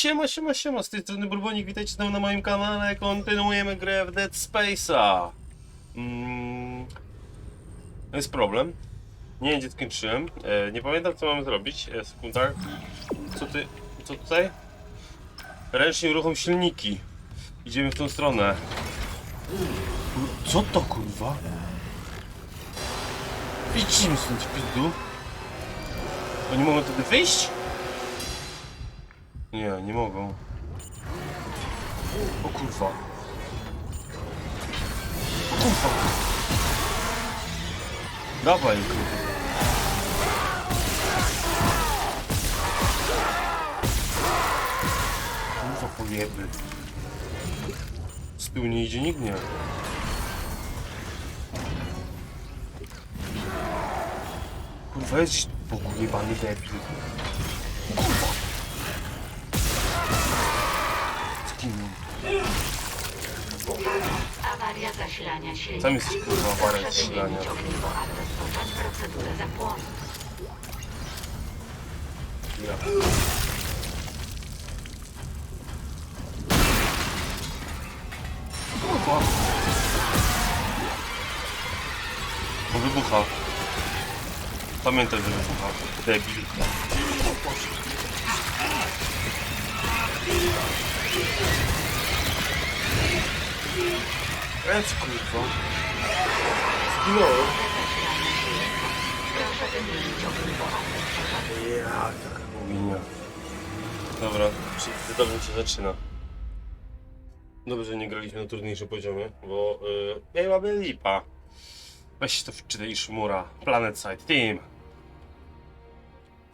Siema, siema, siema, z tej strony Burbonik, witajcie znowu na moim kanale, kontynuujemy grę w Dead Space'a. Mm, jest problem, nie gdzie skończyłem, e, nie pamiętam co mamy zrobić, e, sekunda, co ty, co tutaj? Ręcznie uruchom silniki, idziemy w tą stronę. Co to kurwa? Widzimy stąd w pizdu. Oni mogą wtedy wyjść? Nie, nie mogą. O kurwa. O kurwa. Dawaj, kurwa. Kurwa pojeby. Z tyłu nie idzie nikt, nie. Kurwa, jest pogujebany debil. Awaria zasilania silnika. Tam jest kurwa awaria Proszę zasilania. wymienić ogniwo, aby rozpocząć procedurę zapłonu. Ja. Kurwa. To wybucha. Pamiętaj, że wybucha. Debil. Ręce kurwa. Zginąłem. Rozpocząć Ja, taka bogini. Dobra, czyli dobrze się zaczyna. Dobrze, że nie graliśmy na trudniejszym poziomie, bo yy, mamy lipa. Weź to wczytaj Shmura. Planet Side Team.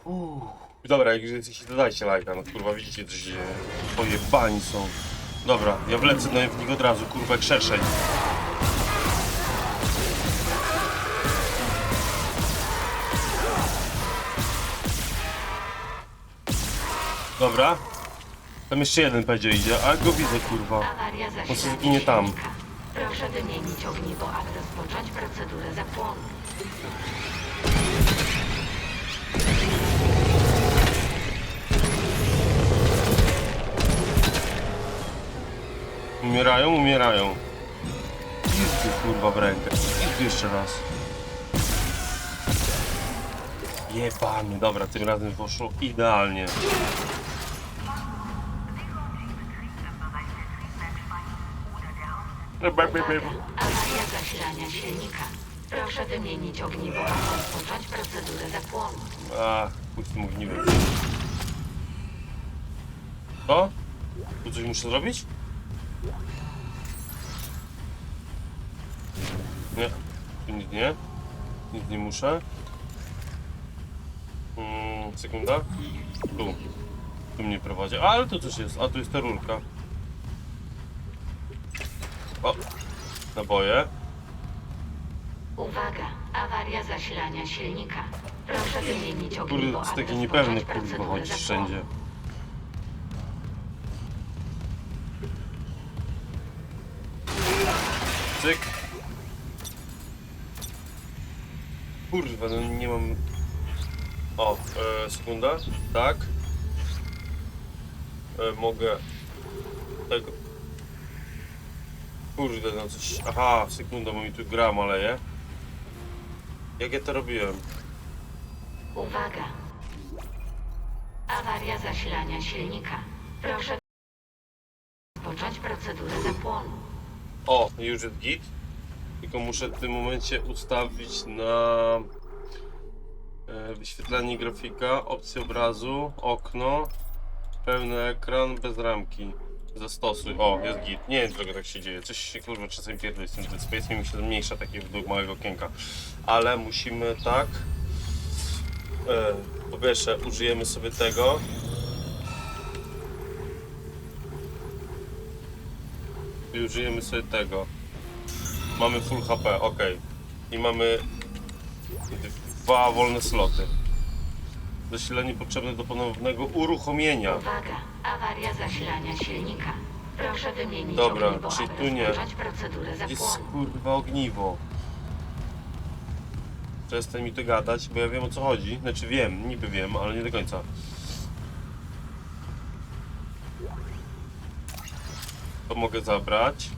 Uff. Dobra, jak już jesteście, dodajcie lajka, no kurwa, widzicie co się. Pojebani są. Dobra, ja wlecę no, w nich od razu, kurwa, jak szerszeń. Dobra. Tam jeszcze jeden będzie idzie, a go widzę, kurwa. Awaria zasilania zginie tam. silnika. Proszę wymienić ogniwo, aby rozpocząć procedurę zapłonu. Umierają, umierają. Pizdy kurwa w rękę. Pizdy jeszcze raz. Jebany, dobra, tym razem poszło idealnie. Awaria zasilania silnika. Proszę wymienić ogniwo, aby rozpocząć procedurę zapłonu. A, chuj z tym ogniwem. Co? Tu coś muszę zrobić? Nic nie. Nic nie muszę. Mm, sekunda. Tu. Tu mnie prowadzi. A, ale tu coś jest. A, tu jest ta rurka. O, naboje. Uwaga, awaria zasilania silnika. Proszę wymienić ogniwo, Kurde, to jest aby taki rozpocząć niepewny kurwa procedurę chodzi zapłonu. wszędzie. Cyk. Kurwa, no nie mam... O, e, sekunda. Tak. E, mogę... Tego... Kurde, no coś... Aha, sekunda, bo mi tu gra maleje. Jak ja to robiłem? Uwaga! Awaria zasilania silnika. Proszę rozpocząć procedurę zapłonu. O, już jest git. Tylko muszę w tym momencie ustawić na e, wyświetlanie grafika, opcję obrazu, okno, pełny ekran, bez ramki. Zastosuj. O, jest git. Nie wiem dlaczego tak się dzieje. Coś się kurwa czasem pierdoli z tym Dead Space mi się zmniejsza takie według małego okienka. Ale musimy tak. E, po pierwsze użyjemy sobie tego. I użyjemy sobie tego. Mamy full HP, ok. I mamy dwa wolne sloty. Zasilanie potrzebne do ponownego uruchomienia. Uwaga! Awaria zasilania silnika. Proszę wymienić Dobra, ogniwo, czyli tu nie. Jest kurwa ogniwo. Przestań mi to gadać, bo ja wiem o co chodzi. Znaczy wiem, niby wiem, ale nie do końca. To mogę zabrać.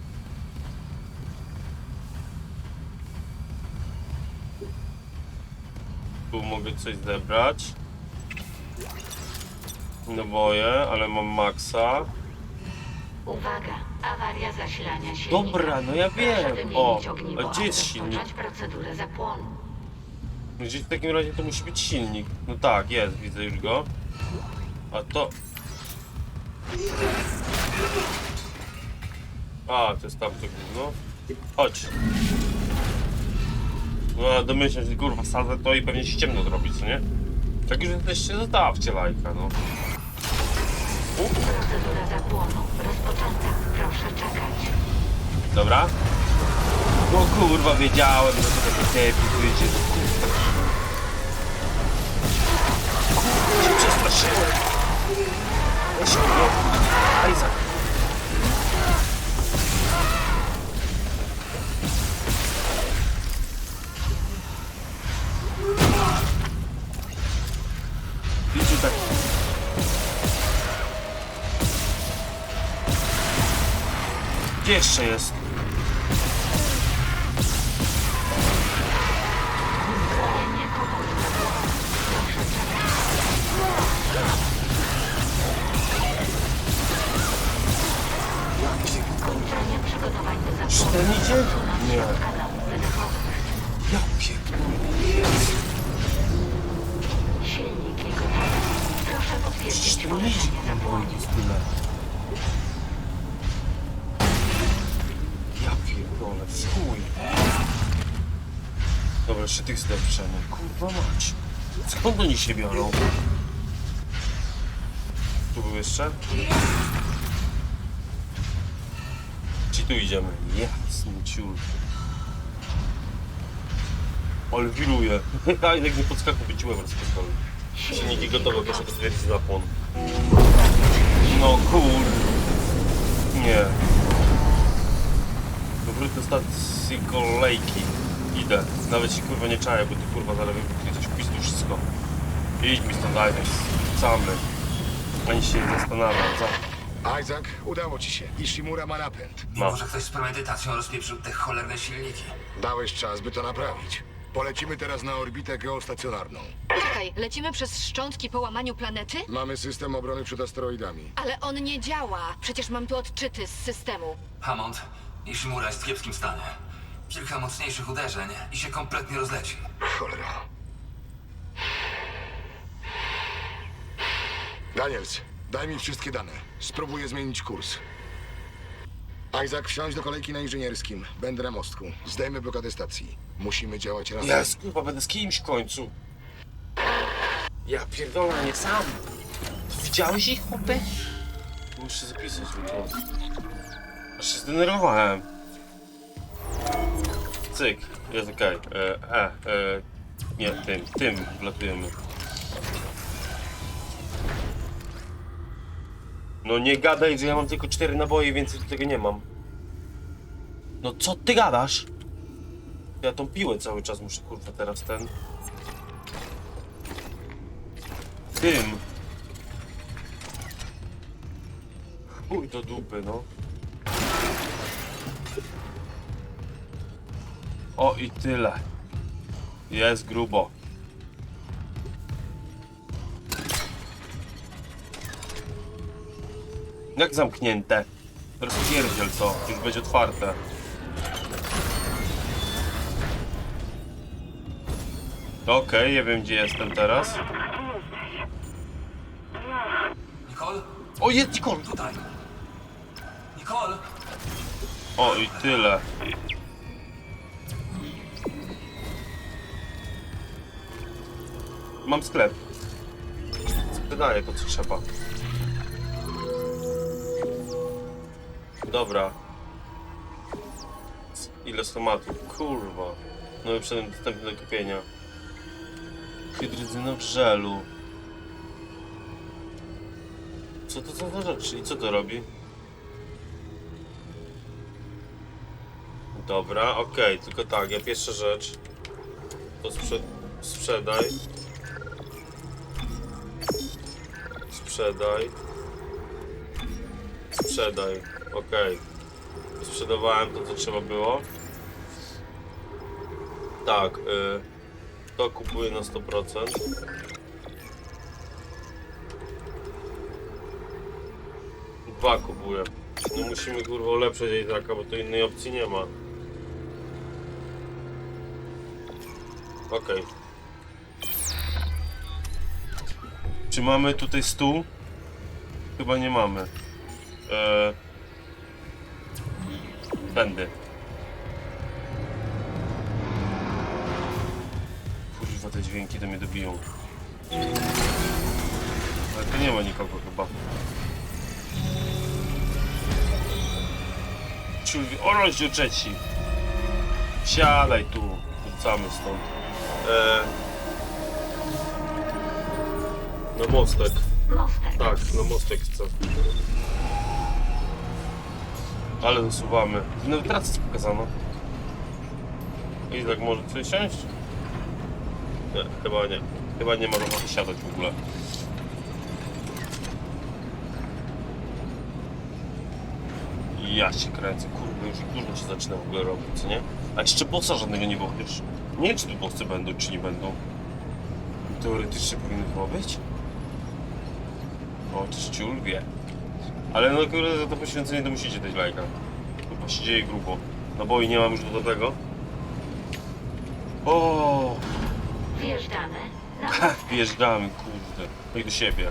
Tu mogę coś zebrać. Naboje, ale mam maksa. Uwaga, awaria zasilania silnika. Dobra, no ja Proszę wiem. wymienić O, ogniwo, a gdzie jest silnik? rozpocząć procedurę zapłonu. Gdzieś w takim razie to musi być silnik. No tak, jest, widzę już go. A to... A, to jest tamto gówno. Chodź. No, a domyślam się, kurwa, sadzę to i pewnie się ciemno zrobi, co nie? Tak już jesteście, zostawcie lajka, no. Procedura zapłonu rozpoczęta. Proszę czekać. Dobra? No kurwa, wiedziałem, że to takie debil wyjdzie. No kurwa. Kurwa, się przestraszyłem. Mnie. Isaac. Idź Gdzie jeszcze jest? Uzbrojenie komór zapłonu. Proszę czekać. Chuj. Dobra, jeszcze tych zdeprzemy. Kurwa mać. Skąd oni się biorą? Tu był jeszcze? Czy tu idziemy? Jasny ciul. Ale wiruje. A jednak nie podskakuj, być łeb rozpoczęły. Silniki gotowe, proszę potwierdzić zapłon. No kur... Nie. Wróć do stacji kolejki. Idę. Nawet się kurwa nie czaję, bo ty kurwa zaraz wybuchnie coś pistu wszystko. Idź mi stąd, Isaac. Samy. Ani się nie zastanawiam, co? Isaac, udało ci się. Ishimura ma napęd. Ma. Może ktoś z premedytacją rozpieprzył te cholerne silniki. Dałeś czas, by to naprawić. Polecimy teraz na orbitę geostacjonarną. Czekaj, lecimy przez szczątki po łamaniu planety? Mamy system obrony przed asteroidami. Ale on nie działa. Przecież mam tu odczyty z systemu. Hammond, Ishimura jest w kiepskim stanie. Kilka mocniejszych uderzeń i się kompletnie rozleci. Cholera. Daniels, daj mi wszystkie dane. Spróbuję zmienić kurs. Isaac, wsiądź do kolejki na inżynierskim. Będę na mostku. Zdejmy blokadę stacji. Musimy działać razem. Jest, kurwa, będę z kimś w końcu. Ja pierdolę, nie sam. Widziałeś ich, chłopy? Muszę zapisać mi to. Aż się zdenerwowałem. Cyk, jest okej. E, e, e, nie, tym, tym wlatujemy. No nie gadaj, że ja mam tylko cztery naboje, więcej do tego nie mam. No co ty gadasz? Ja tą piłę cały czas muszę kurwa teraz ten. Tym. Chuj do dupy, no. O i tyle. Jest grubo. Jak zamknięte? Rozpierdziel to, już będzie otwarte. Okej, ja wiem gdzie jestem teraz. Nicole? O, jest Nikol! Tutaj. Nicole? O i tyle. Mam sklep. Sprzedaję to co trzeba. Dobra. Ile tomatów? Kurwa. Nowy przedmiot dostępny do kupienia. Hydryzyna w żelu. Co to za rzecz? I co to robi? Dobra, okej, tylko tak, ja pierwsza rzecz to sprze sprzedaj. Sprzedaj. Sprzedaj. Okej. Sprzedawałem to, co trzeba było. Tak, y, to kupuję na 100%. Dwa kupuję. No musimy kurwa ulepszyć Izaka, bo tu innej opcji nie ma. Okej. Czy mamy tutaj stół? Chyba nie mamy. Eee... Będę. Kurwa, te dźwięki do mnie dobiją. Ale tu nie ma nikogo chyba. Ciul... O, rozdział trzeci. Siadaj tu. Wracamy stąd. Eee... Na mostek. Mostek. Tak, na mostek chcę. Ale zasuwamy. No teraz jest pokazano. I tak może coś siąść? Nie, chyba nie. Chyba nie ma ochoty siadać w ogóle. Ja się kręcę, kurde, już dużo się zaczyna w ogóle robić, co nie? A jeszcze bossa żadnego nie chociaż nie wiem, czy tu bossy będą, czy nie będą. Teoretycznie powinny chyba być. O, czy ciul wie. Ale no kurde, za to poświęcenie to musicie dać lajka. Chyba się dzieje grubo. No bo i nie mam już do tego. O, Wjeżdżamy na ha, wjeżdżamy, kurde. No i do siebie.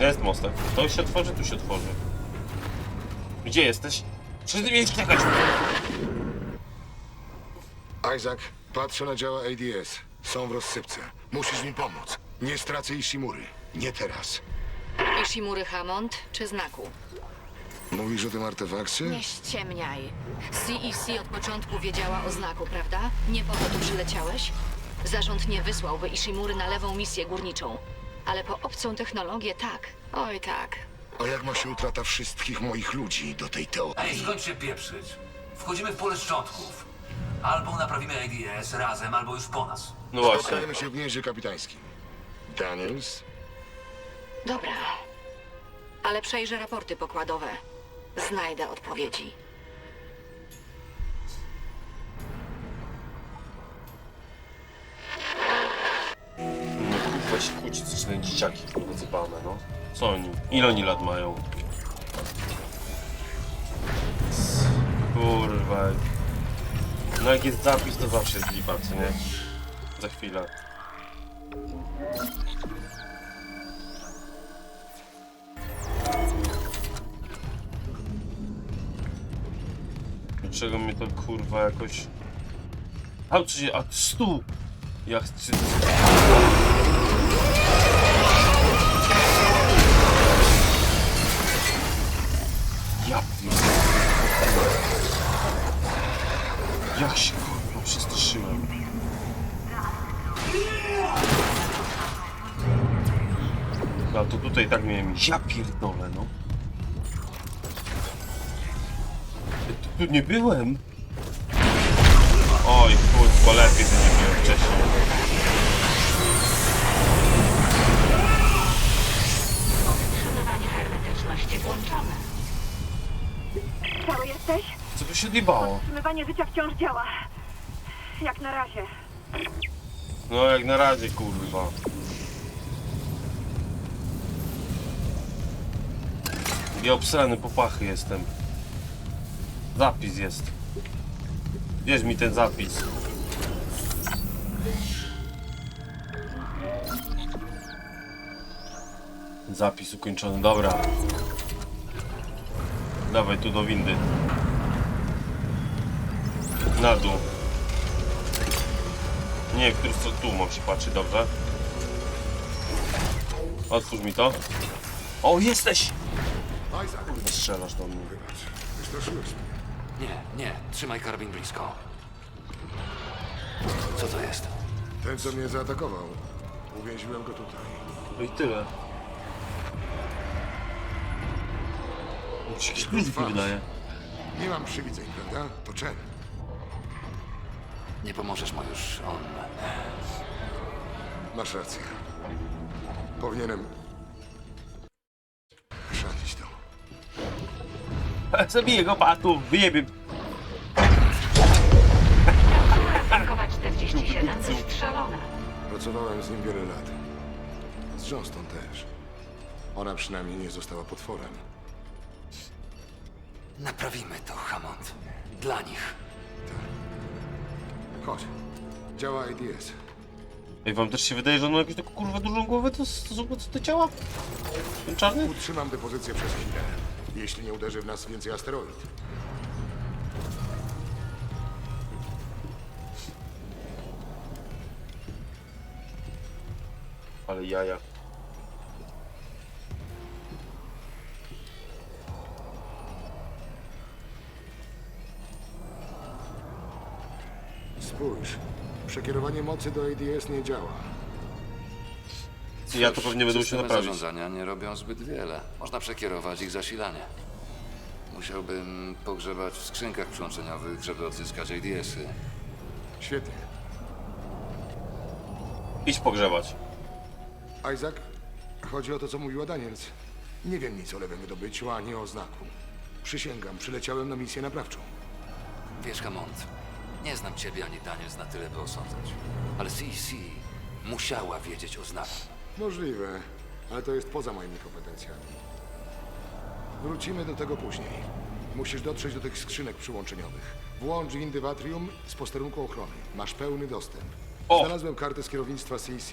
Jest mostek. To się otworzy, tu się otworzy. Gdzie jesteś? Przecież ty miałeś czekać. Isaac, patrzę na działa ADS. Są w rozsypce. Musisz mi pomóc. Nie stracę Ishimury. Nie teraz. Ishimury Hammond czy znaku? Mówisz o tym artefakcie? Nie ściemniaj. CEC od początku wiedziała o znaku, prawda? Nie po to tu przyleciałeś? Zarząd nie wysłałby Ishimury na lewą misję górniczą. Ale po obcą technologię tak. Oj tak. A jak ma się utrata wszystkich moich ludzi do tej teorii? Ej, skończ się pieprzyć. Wchodzimy w pole szczątków. Albo naprawimy ADS razem, albo już po nas. No właśnie. Spotkajmy się w gnieździe kapitańskim. Daniels? Dobra. Ale przejrzę raporty pokładowe. Znajdę odpowiedzi. No kurwa się kłóci, coś te dzieciaki zjebane, no. Co oni? Ile oni lat mają? Kurwa. No jak jest zapis, to zawsze jest lipa, co nie? Za chwilę. Dlaczego mnie to kurwa jakoś... A co się... A stół! Ja chcę... Ja. Jak się kurwa przestraszyłem. No to tutaj tak miałem. Ja pierdolę, no. Tu, nie byłem. Oj, kurwa, lepiej to nie byłem wcześniej. Wstrzymywanie hermetyczności włączone. Cały jesteś? Co tu się odjebało? Wstrzymywanie życia wciąż działa. Jak na razie. No jak na razie, kurwa. Ja obsrany popachy jestem. Zapis jest. Bierz mi ten zapis. Zapis ukończony, dobra. Dawaj tu do windy. Na dół. Nie, który co tu mam się patrzeć, dobrze? Otwórz mi to. O, jesteś! Strzelasz do mnie. Wystraszyłeś mnie. Nie, nie, trzymaj karabin blisko. Co to jest? Ten, co mnie zaatakował, uwięziłem go tutaj. No i tyle. Jakiś klucz mi wydaje. Nie mam przywidzeń, prawda? To Chen. Nie pomożesz mu już, on... Masz rację. Powinienem... Zabiję go, patu, wyjebie. Tankowa 47 wystrzelona. Pracowałem z nim wiele lat. Z Johnston też. Ona przynajmniej nie została potworem. Naprawimy to, Hammond. Dla nich. Chodź. Działa IDS. Ej, wam też się wydaje, że on ma jakąś taką kurwa dużą głowę, to stosunku co to ciała? Ten czarny? Utrzymam depozycję przez chwilę. Jeśli nie uderzy w nas więcej asteroid. Ale jaja. Spójrz. Przekierowanie mocy do IDS nie działa. Ja to pewnie będę musiał Systemy naprawić. zarządzania nie robią zbyt wiele. Można przekierować ich zasilanie. Musiałbym pogrzebać w skrzynkach przyłączeniowych, żeby odzyskać ADS-y. Świetnie. Idź pogrzebać. Isaac, chodzi o to, co mówiła Daniels. Nie wiem nic o lewym wydobyciu, ani o znaku. Przysięgam, przyleciałem na misję naprawczą. Wiesz, Hammond, nie znam ciebie ani Daniels na tyle, by osądzać. Ale CEC musiała wiedzieć o znaku. Możliwe, ale to jest poza moimi kompetencjami. Wrócimy do tego później. Musisz dotrzeć do tych skrzynek przyłączeniowych. Włącz windy w atrium z posterunku ochrony. Masz pełny dostęp. O! Znalazłem kartę z kierownictwa CEC.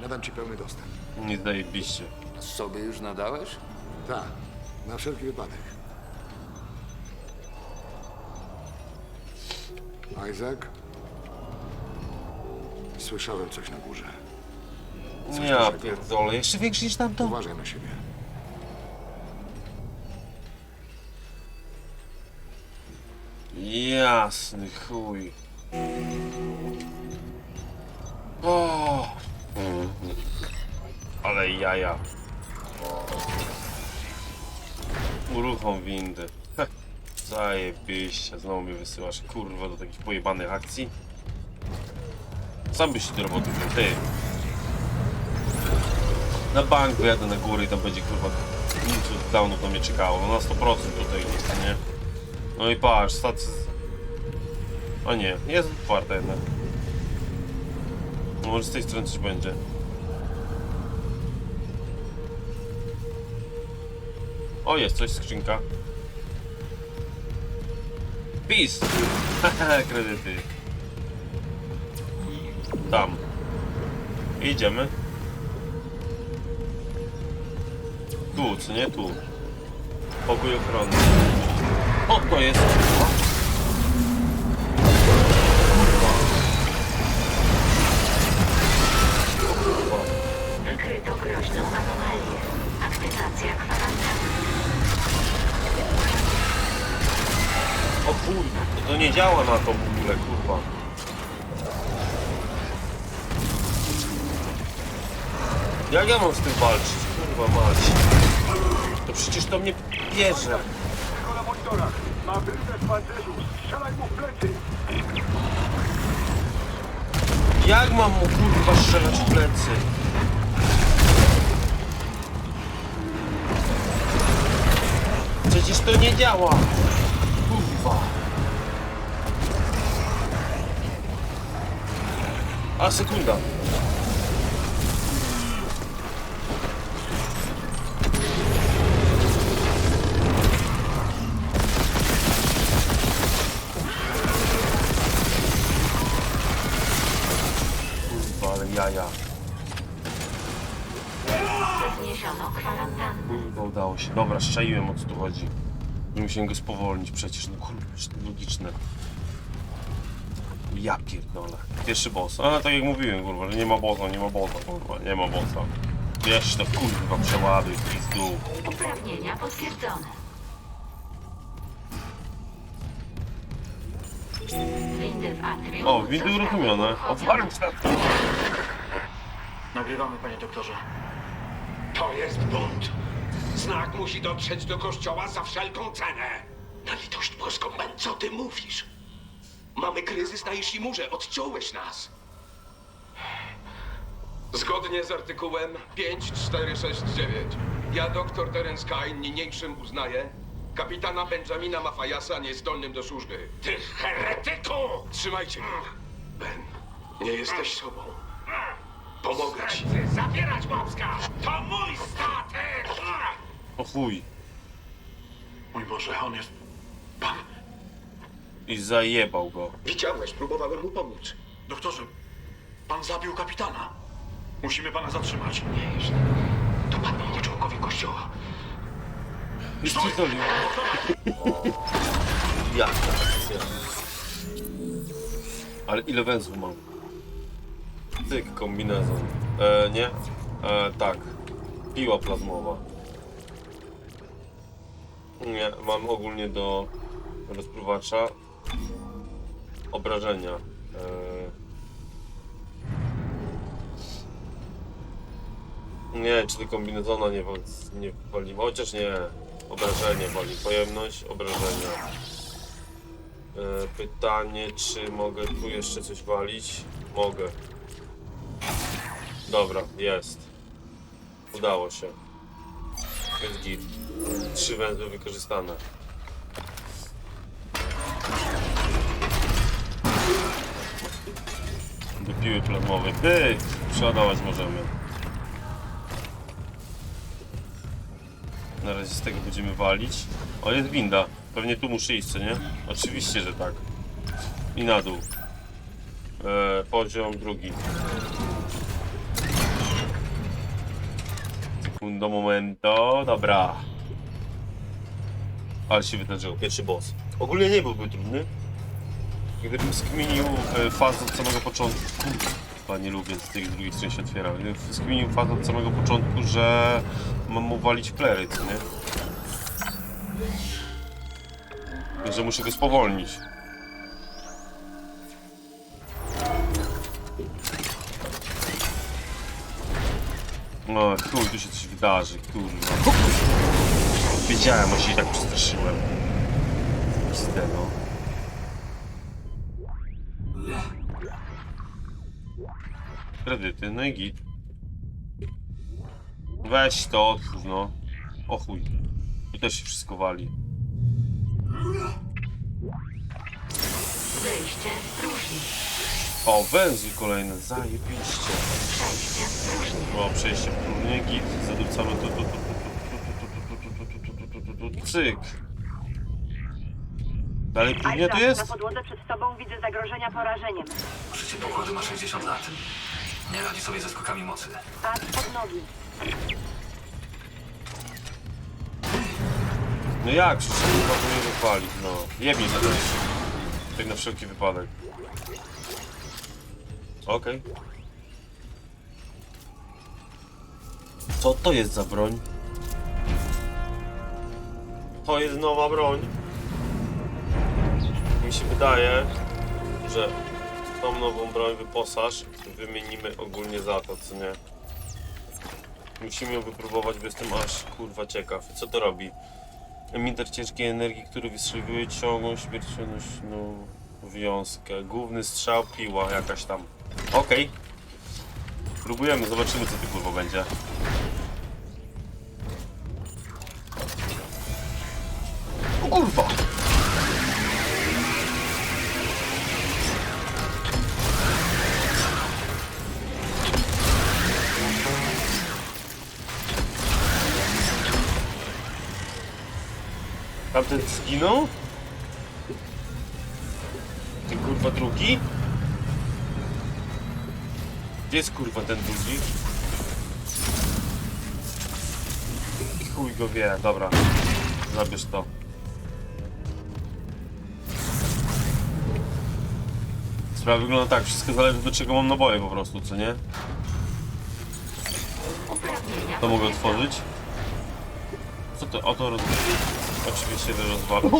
Nadam ci pełny dostęp. Nie zajebiście. Sobie już nadałeś? Tak, na wszelki wypadek. Isaac? Słyszałem coś na górze. Ja pierdolę, jeszcze większy niż tamto? Uważaj na siebie. Jasny chuj. O. Ale jaja. Uruchom windy. Heh, Zajebiście, znowu mnie wysyłasz kurwa do takich pojebanych akcji. Sam byś się do roboty ty. Na bank wyjadę na górę i tam będzie kurwa nic downów na mnie czekało. No na 100% tutaj nie? No i patrz, stacja... O nie, jest otwarta jednak. No może z tej strony coś będzie. O, jest coś, skrzynka. PiS! Kredyty. Tam. Idziemy. Tu, co nie? Tu. Pokój ochronny. O, to jest. Wykryto groźną anomalię. Aktywacja kwarantanny. O kurwa, to nie działa na to w ogóle, kurwa. Jak ja mam z tym walczyć? Kurwa mać. To przecież to mnie bierze. Jak mam mu kurwa strzelać w plecy? Przecież to nie działa. Kurwa. A sekunda. Udało się. Dobra, szczaiłem o co tu chodzi. Że musiałem go spowolnić przecież, no kurwa, to logiczne. Ja pierdolę. Pierwszy boss. A, tak jak mówiłem, kurwa, że nie ma bossa, nie ma bossa, kurwa, nie ma bossa. Wiesz to, kurwa, przeładuj, pizdu. Uprawnienia potwierdzone. Windy w atrium O, windy zostały uruchomione. uruchomione. Otwarłem światło. Nagrywamy, panie doktorze. To jest bunt. Znak musi dotrzeć do kościoła za wszelką cenę. Na litość boską, Ben, co ty mówisz? Mamy kryzys na Ishimurze, odciąłeś nas. Zgodnie z artykułem 5469, ja, doktor Terence Kine, niniejszym uznaję, Kapitana Benjamina Mafajasa niezdolnym do służby. Ty heretyku! Trzymajcie go. Ben, nie jesteś sobą. Pomogę ci. Zabierać łapska! To mój statek! O chuj. Mój Boże, on jest... Pan... I zajebał go. Widziałeś, próbowałem mu pomóc. Doktorze, pan zabił kapitana. Musimy pana zatrzymać. Nie, jeśli... To padną mnie członkowie kościoła. I spierdolił. Jaka akcja. Ale ile węzłów mam? Tyk, kombinezon. E, nie? E, tak. Piła plazmowa. Nie, mam ogólnie do rozpruwacza obrażenia. E, nie, czy ty kombinezona nie, nie wali. Chociaż nie. Obrażenie wali. Pojemność, obrażenia. E, pytanie, czy mogę tu jeszcze coś walić? Mogę. Dobra, jest. Udało się. Jest git. Trzy węzły wykorzystane. Do piły plazmowej. Ty! Przeładować możemy. Na razie z tego będziemy walić. O, jest winda. Pewnie tu muszę iść, co nie? Oczywiście, że tak. I na dół. E, poziom drugi. Sekundo momento. Dobra. Ale się wydarzyło. Pierwszy boss. Ogólnie nie byłby trudny. Gdybym skminił e, fazę od samego początku. Kurwa, nie lubię z tych drugich stron się. Gdybym skminił fazę od samego początku, że mam mu walić plery, co nie? Że muszę go spowolnić. Chuj, tu się coś wydarzy, kurwa. Wiedziałem, bo się tak przestraszyłem. Pizdę, no. Kredyty, no i git. Weź to, otwórz, no. O chuj. I też się wszystko wali. Wyjście z próżni. O, węzły kolejne, zajebiście. O, przejście w próżnię, git, zadupcamy to, to, to, to, to, to, to, to, to, to, to, to, cyk. Dalej próżnia tu Isaac, jest? na podłodze przed tobą widzę zagrożenia porażeniem. Życie pokładu ma 60 lat. Nie radzi sobie ze skokami mocy. Patrz pod nogi. No jak? Przecież nie mogę mnie wypalić, no. Jebnij to też. Tak na wszelki wypadek. Okej. Co to jest za broń? To jest nowa broń. Mi się wydaje, że tą nową broń wyposaż wymienimy ogólnie za to, co nie? Musimy ją wypróbować, bo jestem aż kurwa ciekaw. Co to robi? Emiter ciężkiej energii, który wystrzeliwuje ciągłą śmiercionośną wiązkę. Główny strzał, piła jakaś tam. Okej. Próbujemy, zobaczymy co ty kurwa będzie. O kurwa! Tamten zginął? Ten kurwa drugi? Gdzie jest kurwa ten drugi? Chuj go wie, dobra. Zabierz to. Sprawa wygląda tak, wszystko zależy do czego mam naboje po prostu, co nie? To mogę otworzyć? Co to? O to roz... Oczywiście, że rozwalam.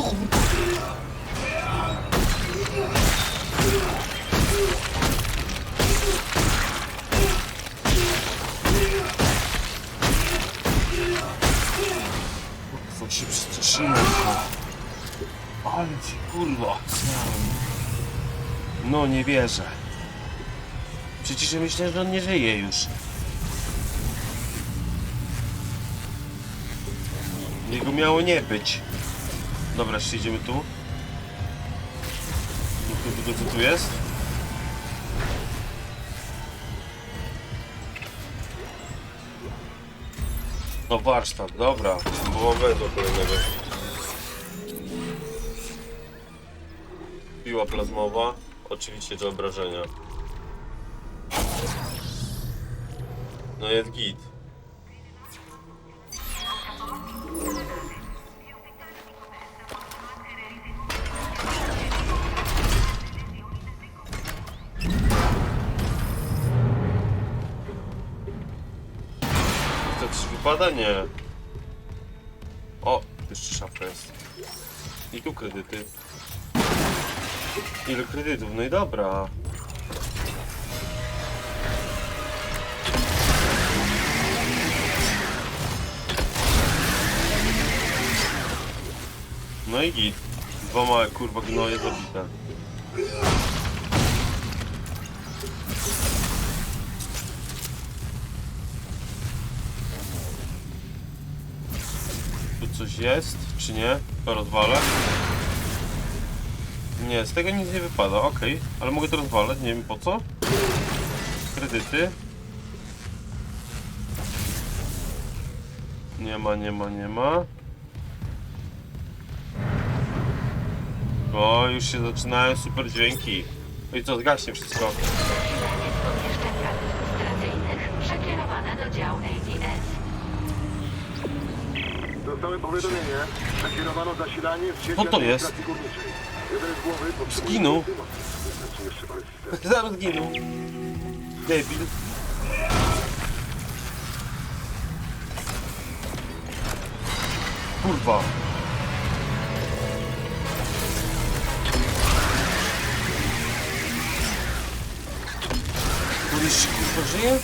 Ci kurwa. No nie wierzę. Przecież ja myślę, że on nie żyje już. Jego miało nie być. Dobra, idziemy tu. Tu, tu, tu, jest. No warsztat, dobra. Było węgla kolejnego. Piła plazmowa. Oczywiście do obrażenia. No jest git. To coś wypada? Nie. O, jeszcze szafka jest. I tu kredyty. Ile kredytów? No i dobra. No i git. Dwa małe kurwa gnoje zabite. Tu coś jest, czy nie? To rozwalę. Nie, z tego nic nie wypada, okej. Ale mogę to rozwalać, nie wiem po co. Kredyty. Nie ma, nie ma, nie ma. O, już się zaczynają super dźwięki. No i co, zgaśnie wszystko. Dostałem powiadomienie. Przekierowano zasilanie w sieci Co to jest? administracji górniczej. Zginął. Zaraz ginął. Debil. Kurwa. Jeszcze kurwa żyje?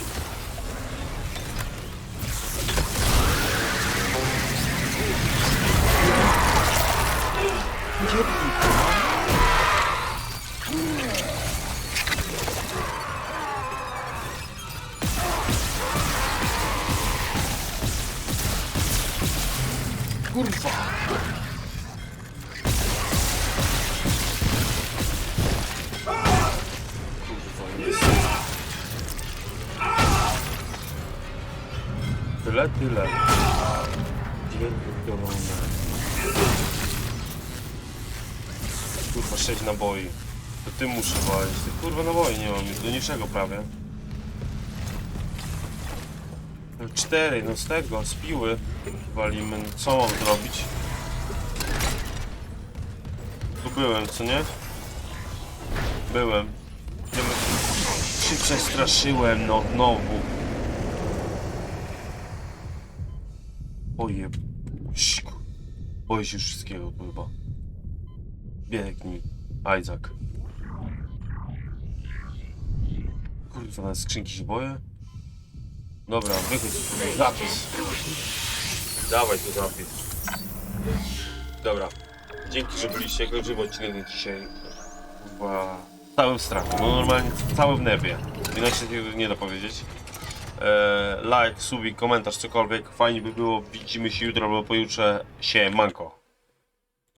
Niczego prawie. Cztery, no z tego, z piły walimy. Co mam zrobić? Tu byłem, co nie? Byłem. Się przestraszyłem, no znowu. Oje... Siku. Boję się wszystkiego chyba. Biegnij. Isaac. Kurwa, skrzynki się boję. Dobra, wychodź. Zapis. Dawaj tu zapis. Dobra. Dzięki, że byliście. Kończymy odcinek dzisiaj. Chyba cały w strachu. No normalnie cały w nebie. Inaczej tego nie da powiedzieć. Eee, like, subik, komentarz, cokolwiek. Fajnie by było. Widzimy się jutro albo pojutrze. Siemanko.